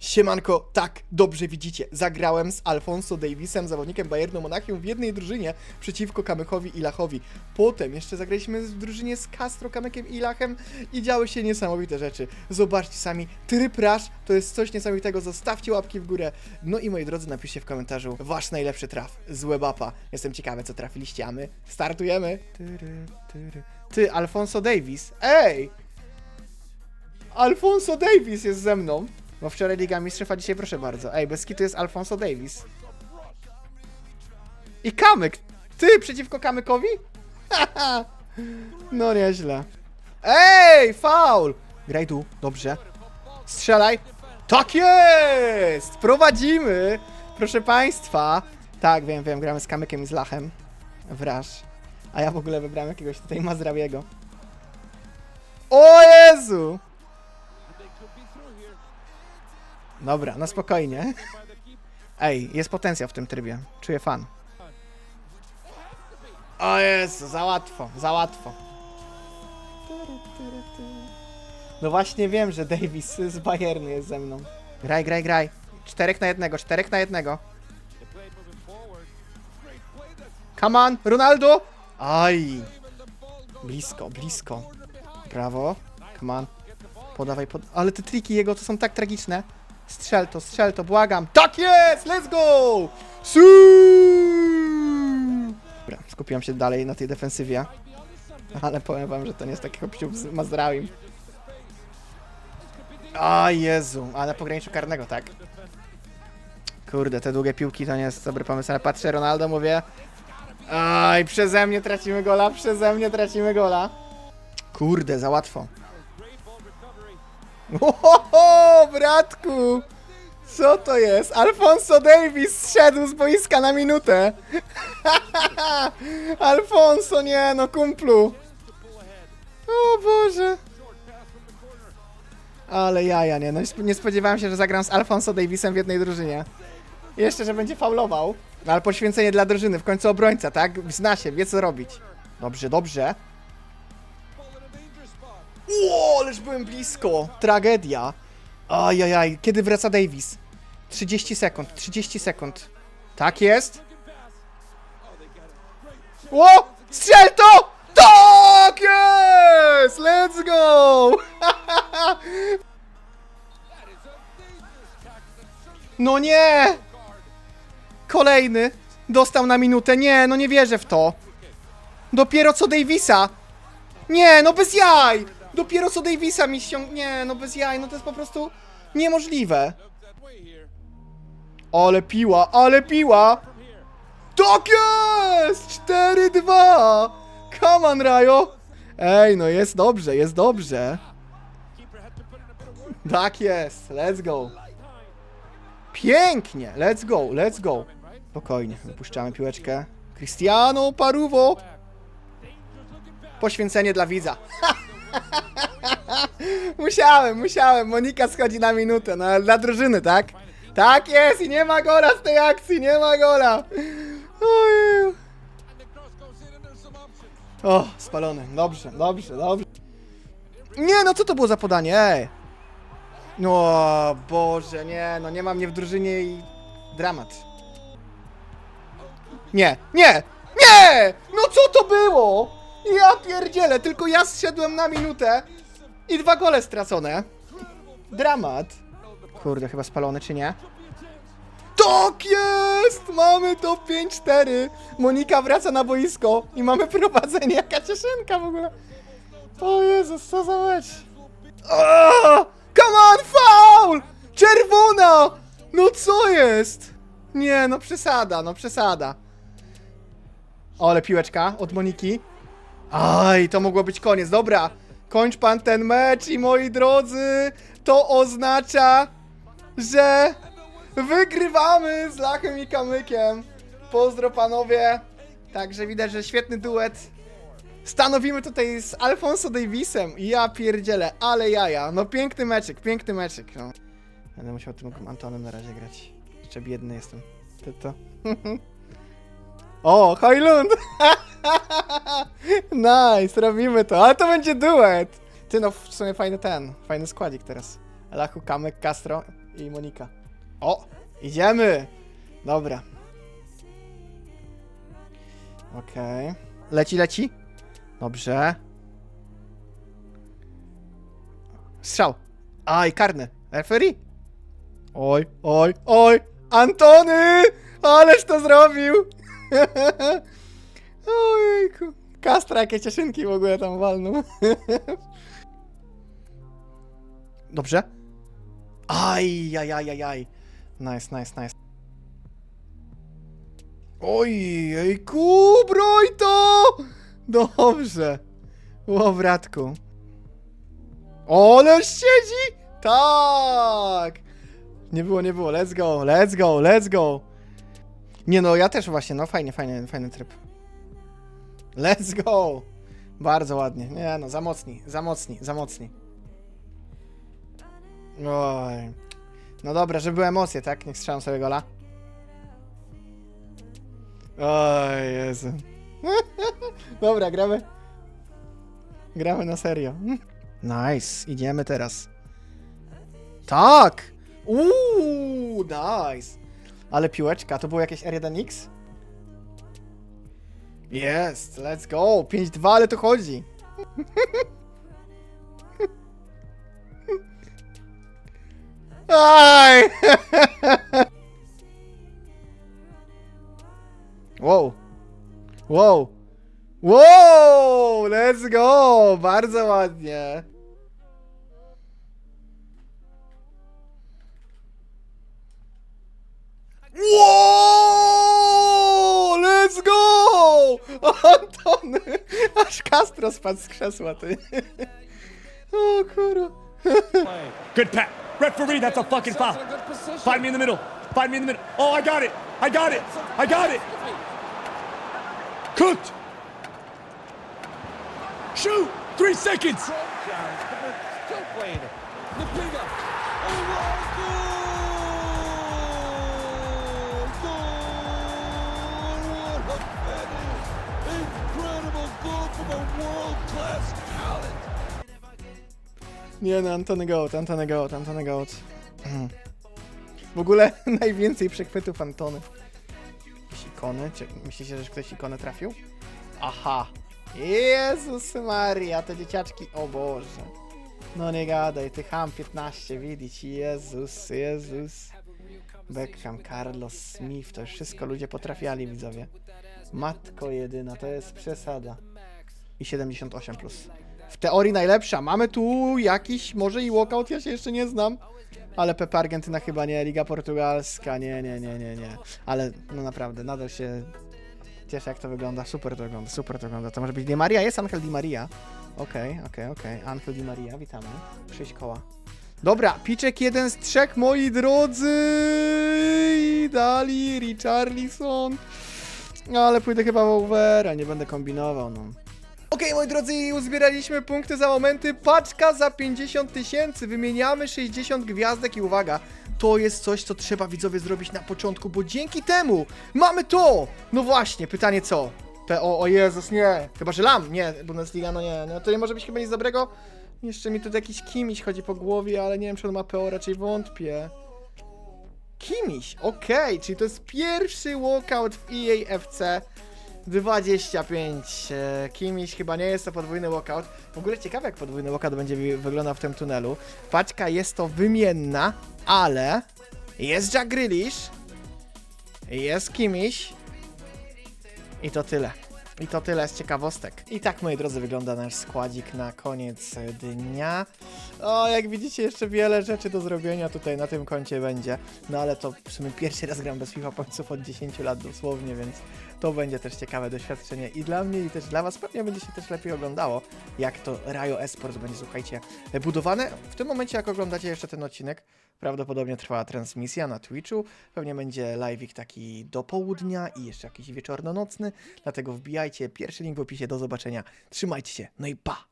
Siemanko, tak, dobrze widzicie, zagrałem z Alfonso Davisem, zawodnikiem Bayernu Monachium w jednej drużynie przeciwko Kamykowi i Lachowi. Potem jeszcze zagraliśmy w drużynie z Castro, Kamykiem i Lachem i działy się niesamowite rzeczy. Zobaczcie sami, tryb rush to jest coś niesamowitego, zostawcie łapki w górę. No i moi drodzy, napiszcie w komentarzu wasz najlepszy traf z Webapa. Jestem ciekawy, co trafiliście, a my startujemy. Ty, Alfonso Davis, ej! Alfonso Davis jest ze mną. Bo wczoraj Liga Mistrzów, a dzisiaj proszę bardzo. Ej, bez kitu jest Alfonso Davis. I Kamyk! Ty przeciwko Kamykowi? No nieźle. Ej, faul! Graj tu, dobrze. Strzelaj. Tak jest! Prowadzimy! Proszę państwa. Tak, wiem, wiem, gramy z Kamykiem i z Lachem. Wraż. A ja w ogóle wybrałem jakiegoś tutaj Mazrawiego. O Jezu! Dobra, na spokojnie. Ej, jest potencjał w tym trybie. Czuję fan. O Jezu, za łatwo, za łatwo. No właśnie wiem, że Davis z Bayernu jest ze mną. Graj, graj, graj. Czterech na jednego, czterech na jednego. Come on, Ronaldo! Aj! Blisko, blisko. Brawo. Come on. Podawaj, pod... Ale te triki jego to są tak tragiczne. Strzel to, strzel to, błagam. Tak jest! Let's go! Su! Dobra, skupiłem się dalej na tej defensywie. Ale powiem wam, że to nie jest taki hopsiub z Mazrałim. A Jezu, a na pograniczu karnego, tak. Kurde, te długie piłki to nie jest dobry pomysł, ale patrzę, Ronaldo, mówię... Aj, przeze mnie tracimy gola, przeze mnie tracimy gola. Kurde, za łatwo. Ohoho, bratku! Co to jest? Alfonso Davis zszedł z boiska na minutę. Alfonso, nie no, kumplu. O Boże. Ale jaja, nie no, nie sp- nie spodziewałem się, że zagram z Alfonso Davisem w jednej drużynie. Jeszcze, że będzie faulował. No ale poświęcenie dla drużyny, w końcu obrońca, tak? Zna się, wie co robić. Dobrze, dobrze. Ło, ależ byłem blisko. Tragedia. Ajajaj, kiedy wraca Davis? 30 sekund, 30 sekund. Tak jest. Ło! Strzel to! Tak jest! Let's go! No nie! Kolejny. Dostał na minutę. Nie, no nie wierzę w to. Dopiero co Davisa. Nie, no bez jaj! Dopiero co Davisa mi ściąg... Nie, no bez jaj, no to jest po prostu niemożliwe. Ale piła, ale piła! Tak jest! 4-2! Come on, Rajo! Ej, no jest dobrze, jest dobrze. Tak jest, let's go. Pięknie, let's go, let's go. Spokojnie, wypuszczamy piłeczkę. Cristiano Paruwo! Poświęcenie dla widza. musiałem, musiałem. Monika schodzi na minutę, no ale dla drużyny, tak? Tak jest i nie ma gola z tej akcji, nie ma gola. O, spalony. Dobrze, dobrze, dobrze. Nie, no co to było za podanie, ej. No, Boże, nie, no nie ma mnie w drużynie i dramat. Nie, nie, nie! No co to było? Ja pierdzielę, tylko ja zszedłem na minutę i dwa gole stracone. Dramat. Kurde, chyba spalony, czy nie? Tak jest! Mamy to 5-4. Monika wraca na boisko i mamy prowadzenie. Jaka cieszynka w ogóle. O Jezus, co za mecz. O! Come on, foul! Czerwona! No co jest? Nie, no przesada, no przesada. O, ale piłeczka od Moniki. Aj, to mogło być koniec. Dobra, kończ pan ten mecz i moi drodzy, to oznacza, że wygrywamy z Lachem i Kamykiem. Pozdro panowie. Także widać, że świetny duet. Stanowimy tutaj z Alfonso Davisem. Ja pierdzielę, ale jaja. No piękny meczyk, piękny meczyk. No. Będę musiał tym Antonem na razie grać. Jeszcze biedny jestem. To to. O, Hojlund! nice, robimy to. Ale to będzie duet. Ty no, w sumie fajny ten, fajny składzik teraz. Elachu, Kamek, Castro i Monika. O, idziemy! Dobra. Okej. Leci, leci. Dobrze. Strzał. Aj, karny. Referee. Oj, oj, oj. Antony! Ależ to zrobił! Ojejku. Kastra, jakie cieszynki w ogóle tam walną. Dobrze. Aj, aj, aj, aj, aj. Nice, nice, nice. Ojejku, broń to! Dobrze. O, bratku. Oleż siedzi! Tak! Nie było, nie było. Let's go, let's go, let's go. Nie no, ja też właśnie, no fajnie, fajnie, fajny tryb. Let's go! Bardzo ładnie. Nie no, za mocni, za mocni, za mocni. Oj. No dobra, żeby były emocje, tak? Niech strzelam sobie gola. Oj, Jezu. dobra, gramy. Gramy na serio. Nice, idziemy teraz. Tak! Uuu, nice. Ale piłeczka, to było jakieś R1X? Jest, let's go. 5-2, ale to chodzi. Aj! wow. Wow. Wow! Let's go! Bardzo ładnie. Wow! Let's go! Antony! Aż Castro spadł z krzesła, ty. O kurwa. Good pat. Referee, that's a fucking foul. Find me in the middle. Find me in the middle. Oh, I got it. I got it. I got it. Cooked. Shoot. Three seconds. Still playing it. Lupita. Oh, Nie no, Antony Goat, Antony Goat, Antony Goat. W ogóle najwięcej przechwytów Antony. Jakieś ikony? Czy myślicie, że ktoś ikonę trafił? Aha. Jezus Maria, te dzieciaczki, o Boże. No nie gadaj, ty ham 15, widzieć, Jezus, Jezus. Beckham, Carlos, Smith, to już wszystko ludzie potrafiali, widzowie. Matko jedyna, to jest przesada. I 78 plus. W teorii najlepsza. Mamy tu jakiś, może i walkout, ja się jeszcze nie znam. Ale Pepe Argentyna chyba nie, Liga Portugalska, nie, nie, nie, nie, nie. Ale no naprawdę, nadal się cieszę jak to wygląda, super to wygląda, super to wygląda. To może być Di Maria, jest Angel Di Maria. Okej, okej, okej, Angel Di Maria, witamy. Sześć koła. Dobra, piczek jeden z trzech, moi drodzy. I dali Richarlison. Ale pójdę chyba w overa, nie będę kombinował, no. Okej, moi drodzy, uzbieraliśmy punkty za momenty. Paczka za 50 tysięcy. Wymieniamy 60 gwiazdek i uwaga, to jest coś, co trzeba widzowie zrobić na początku, bo dzięki temu mamy to! No właśnie, pytanie co? PO, o Jezus, nie. Chyba, że Lam, nie, Bundesliga, no nie, no to nie może być chyba nic dobrego. Jeszcze mi tu jakiś kimiś chodzi po głowie, ale nie wiem, czy on ma PO, raczej wątpię. Kimiś, okej, czyli to jest pierwszy walkout w EA FC 25. E, Kimiś chyba nie jest to podwójny walkout. W ogóle ciekawe jak podwójny walkout będzie wyglądał w tym tunelu. Paczka jest to wymienna, ale jest Jack Grealish, jest Kimiś i to tyle. I to tyle z ciekawostek. I tak, moi drodzy, wygląda nasz składzik na koniec dnia. O, jak widzicie, jeszcze wiele rzeczy do zrobienia tutaj na tym koncie będzie. No ale to w sumie pierwszy raz gram bez FIFA pońców od 10 lat dosłownie, więc to będzie też ciekawe doświadczenie i dla mnie, i też dla was. Pewnie będzie się też lepiej oglądało, jak to Rayo Esports będzie, słuchajcie, budowane. W tym momencie, jak oglądacie jeszcze ten odcinek, prawdopodobnie trwa transmisja na Twitchu. Pewnie będzie live'ik taki do południa i jeszcze jakiś wieczorno-nocny. Dlatego wbijajcie. Pierwszy link w opisie. Do zobaczenia. Trzymajcie się. No i pa!